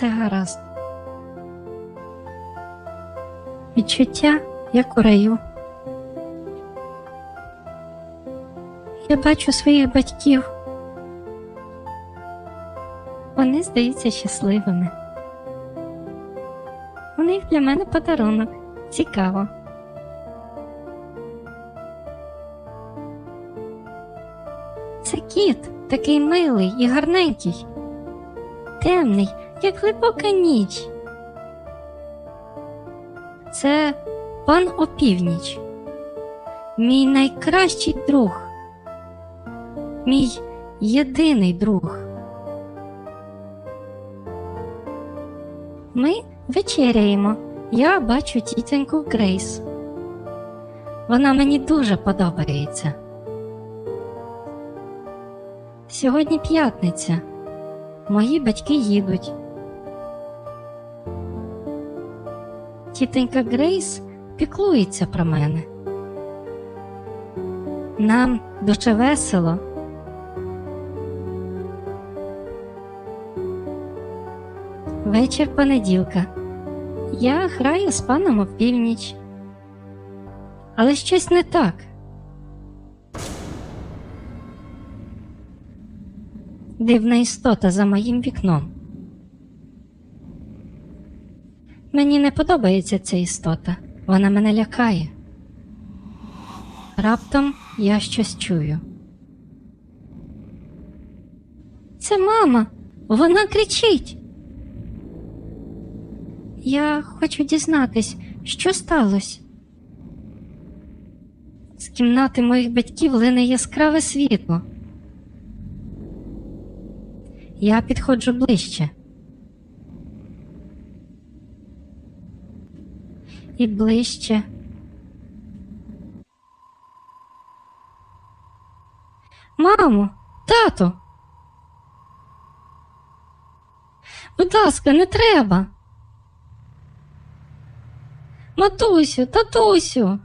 все гаразд. Відчуття, як у раю. Я бачу своїх батьків. Вони здаються щасливими. У них для мене подарунок. Цікаво. Це кіт, такий милий і гарненький, темний, як глибока ніч. Це пан опівніч, мій найкращий друг, мій єдиний друг. Ми вечеряємо. Я бачу тітоньку Грейс. Вона мені дуже подобається. Сьогодні п'ятниця. Мої батьки їдуть. Тітонька Грейс піклується про мене. Нам дуже весело. Вечір понеділка. Я граю з паном опівніч. Але щось не так. Дивна істота за моїм вікном. Мені не подобається ця істота. Вона мене лякає. Раптом я щось чую. Це мама. Вона кричить. Я хочу дізнатись, що сталося. З кімнати моїх батьків лине яскраве світло. Я підходжу ближче. І ближче. Мамо, тато. Будь ласка, не треба. Матусю, татусю.